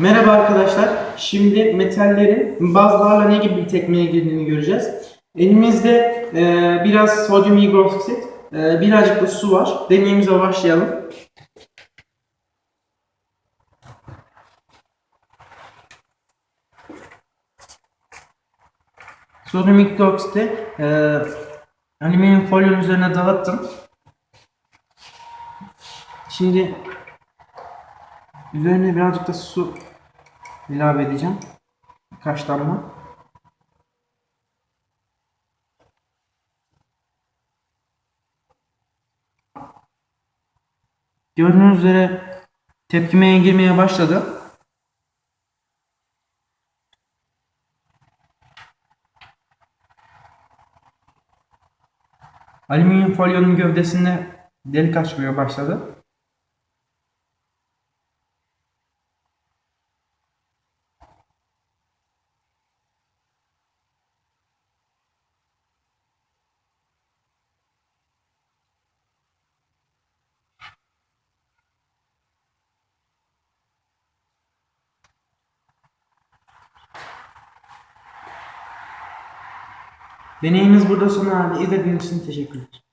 Merhaba arkadaşlar. Şimdi metallerin bazılarla ne gibi bir tekmeye girdiğini göreceğiz. Elimizde e, biraz sodyum hidroksit, e, birazcık da su var. Deneyimize başlayalım. Sodyum hidroksiti e, alüminyum folyonun üzerine dağıttım. Şimdi üzerine birazcık da su ilave edeceğim. Birkaç damla. Gördüğünüz üzere tepkimeye girmeye başladı. Alüminyum folyonun gövdesinde delik açmaya başladı. Deneyimiz burada sona erdi. İzlediğiniz için teşekkürler.